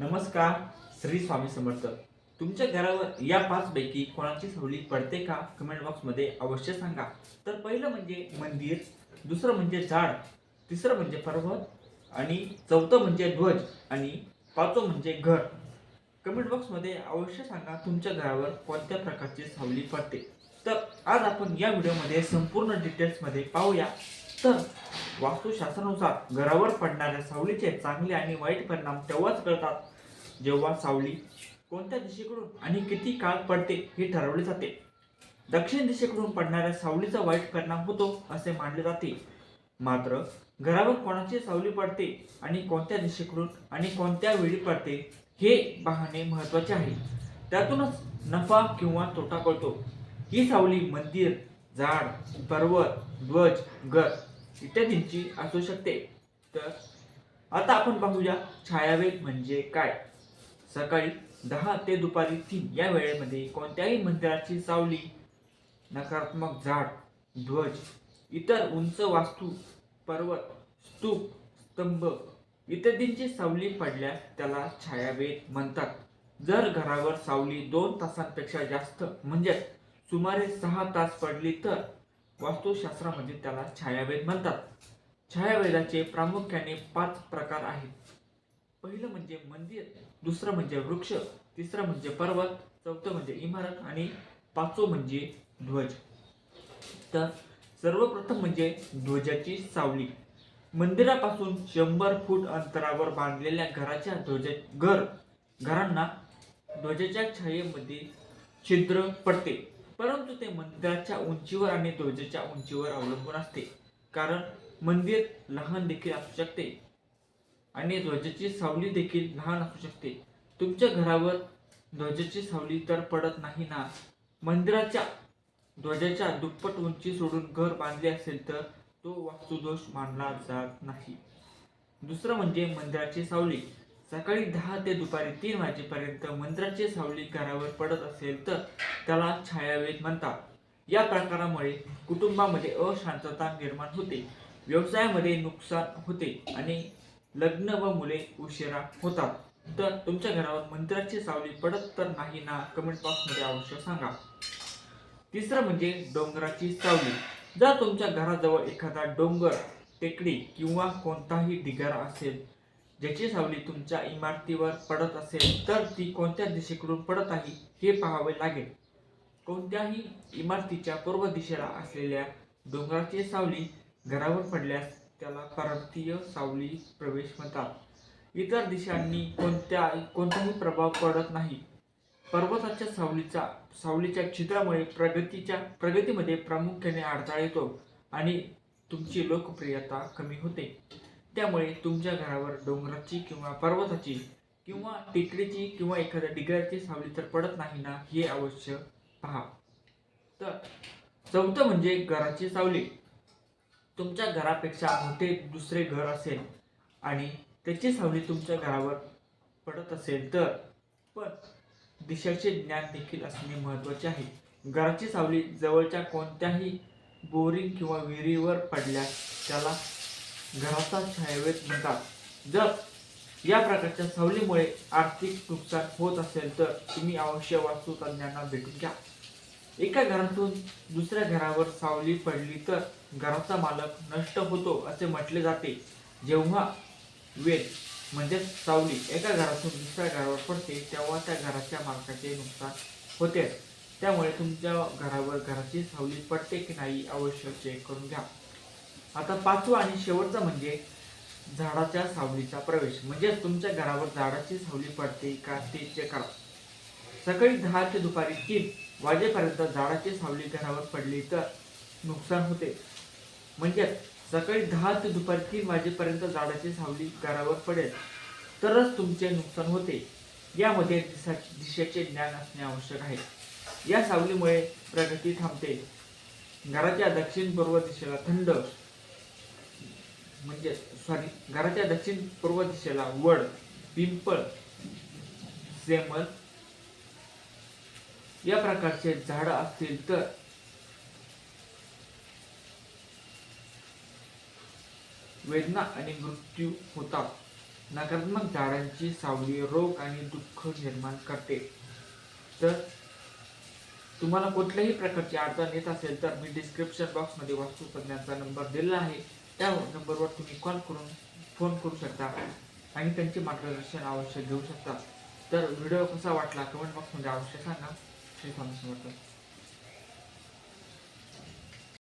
नमस्कार श्री स्वामी समर्थ. तुमच्या घरावर या पाच पैकी कोणाची सावली पडते का? कमेंट बॉक्समध्ये अवश्य सांगा. तर पहिलं म्हणजे मंदिर दुसरं म्हणजे झाड तिसरं म्हणजे पर्वत आणि चौथं म्हणजे ध्वज आणि पाचवं म्हणजे घर. कमेंट बॉक्समध्ये अवश्य सांगा तुमच्या घरावर कोणत्या प्रकारची सावली पडते. तर आज आपण या व्हिडिओमध्ये संपूर्ण डिटेल्समध्ये पाहूया. तर वास्तुशास्त्रानुसार घरावर पडणाऱ्या सावलीचे चांगले आणि वाईट परिणाम तेव्हाच कळतात जेव्हा सावली कोणत्या दिशेकडून आणि किती काळ पडते हे ठरवले जाते. दक्षिण दिशेकडून पडणाऱ्या सावलीचा वाईट परिणाम होतो असे मानले जाते. मात्र घरावर कोणाची सावली पडते आणि कोणत्या दिशेकडून आणि कोणत्या वेळी पडते हे पाहणे महत्त्वाचे आहे. त्यातूनच नफा किंवा तोटा कळतो. ही सावली मंदिर झाड पर्वत ध्वज घर इत्यादींची असू शकते. तर आता आपण पाहूया छायावेग म्हणजे काय? सकाळी दहा ते दुपारी तीन या वेळेमध्ये कोणत्याही मंदिराची सावली नकारात्मक झाड ध्वज इतर उंच वास्तू पर्वत स्तूप स्तंभ इत्यादींची सावली पडल्यास त्याला छायावेद म्हणतात. जर घरावर सावली दोन तासांपेक्षा जास्त म्हणजे सुमारे सहा तास पडली तर वास्तुशास्त्रामध्ये म्हणजे त्याला छायावेद म्हणतात. छायावेदाचे प्रामुख्याने पाच प्रकार आहेत. पहिलं म्हणजे मंदिर दुसरं म्हणजे वृक्ष तिसरं म्हणजे पर्वत चौथं म्हणजे इमारत आणि पाचवं म्हणजे ध्वज. तर सर्वप्रथम म्हणजे ध्वजाची सावली. मंदिरापासून शंभर फूट अंतरावर बांधलेल्या घराच्या ध्वजा घर घरांना ध्वजाच्या छायेमध्ये छिद्र पडते. परंतु ते मंदिराच्या उंचीवर आणि ध्वजाच्या उंचीवर अवलंबून असते. कारण मंदिर लहान देखील असू शकते आणि ध्वजाची सावली देखील लहान असू शकते. तुमच्या घरावर ध्वजाची सावली तर पडत नाही ना? मंदिराच्या ध्वजाच्या दुप्पट उंची सोडून घर बांधले असेल तर तो वास्तुदोष मानला जात नाही. दुसरं म्हणजे मंदिराची सावली. सकाळी दहा ते दुपारी तीन वाजेपर्यंत मंदिराची सावली घरावर पडत असेल तर त्याला छायावेद म्हणतात. या प्रकारामुळे कुटुंबामध्ये अशांतता निर्माण होते. व्यवसायामध्ये नुकसान होते आणि लग्न व मुले उशिरा होतात. तर तुमच्या घरावर मंदिराची सावली पडत तर नाही ना? कमेंट बॉक्समध्ये अवश्य सांगा. तिसरं म्हणजे डोंगराची सावली. जर तुमच्या घराजवळ एखादा डोंगर टेकडी किंवा कोणताही ढिगारा असेल ज्याची सावली तुमच्या इमारतीवर पडत असेल तर ती कोणत्या दिशेकडून पडत आहे हे पाहावे लागेल. कोणत्याही इमारतीच्या पूर्व दिशेला असलेल्या डोंगराची सावली घरावर पडल्यास त्याला पर्वतीय सावली प्रवेश म्हणतात. इतर दिशांनी कोणत्या कोणताही प्रभाव पडत नाही. पर्वताच्या सावलीचा सावलीच्या छिद्रामुळे प्रगतीच्या प्रगतीमध्ये प्रामुख्याने अडथळा येतो आणि तुमची लोकप्रियता कमी होते. त्यामुळे तुमच्या घरावर डोंगराची किंवा पर्वताची किंवा टेकडीची किंवा एखाद्या डिगराची सावली तर पडत नाही ना हे अवश्य पहा. तर चौथं म्हणजे घराची सावली. तुमच्या घरापेक्षा मोठे दुसरे घर असेल आणि त्याची सावली तुमच्या घरावर पडत असेल तर पण दिशाचे ज्ञान देखील असणे महत्त्वाचे आहे. घराची सावली जवळच्या कोणत्याही बोरिंग किंवा विहिरीवर पडल्यास त्याला घराचा छायावेद म्हणतात जर या प्रकारच्या सावलीमुळे आर्थिक नुकसान होत असेल तर तुम्ही अवश्य वास्तुतज्ञांना भेटून घ्या. एका घरातून दुसऱ्या घरावर सावली पडली तर घराचा मालक नष्ट होतो असे म्हटले जाते. जेव्हा वेद म्हणजेच सावली एका घरातून दुसऱ्या घरावर पडते तेव्हा त्या घराच्या मालकाचे नुकसान होते. त्यामुळे तुमच्या घरावर घराची सावली पडते की नाही अवश्य चेक करून घ्या. आता पाचवा आणि शेवटचा म्हणजे झाडाच्या सावलीचा प्रवेश. म्हणजे तुमच्या घरावर झाडाची सावली पडते का ते चेक करा. सकाळी दहा ते दुपारी तीन वाजेपर्यंत झाडाची सावली घरावर पडली तर नुकसान होते. म्हणजे सकाळी दहा ते दुपारी तीन वाजेपर्यंत झाडाची सावली घरावर पडेल तरच तुमचे नुकसान होते. यामध्ये दिशा दिशेचे ज्ञान असणे आवश्यक आहे. या सावलीमुळे प्रगती थांबते. घराच्या दक्षिण पूर्व दिशेला थंड म्हणजे सॉरी घराच्या दक्षिण पूर्व दिशेला वड पिंपळ सेमल. या प्रकारचे झाड असतील तर वेदना आणि मृत्यू होतात. नकारात्मक झाडांची सावली रोग आणि दुःख निर्माण करते. तर तुम्हाला कुठल्याही प्रकारची अडचण येत असेल तर मी डिस्क्रिप्शन बॉक्समध्ये वास्तुतज्ञांचा नंबर दिलेला आहे. त्या नंबरवर तुम्ही कॉल करून फोन करू शकता आणि त्यांचे मार्गदर्शन अवश्य घेऊ शकता. तर व्हिडिओ कसा वाटला कमेंट बॉक्समध्ये अवश्य सांगा. श्री स्वामी समर्थ.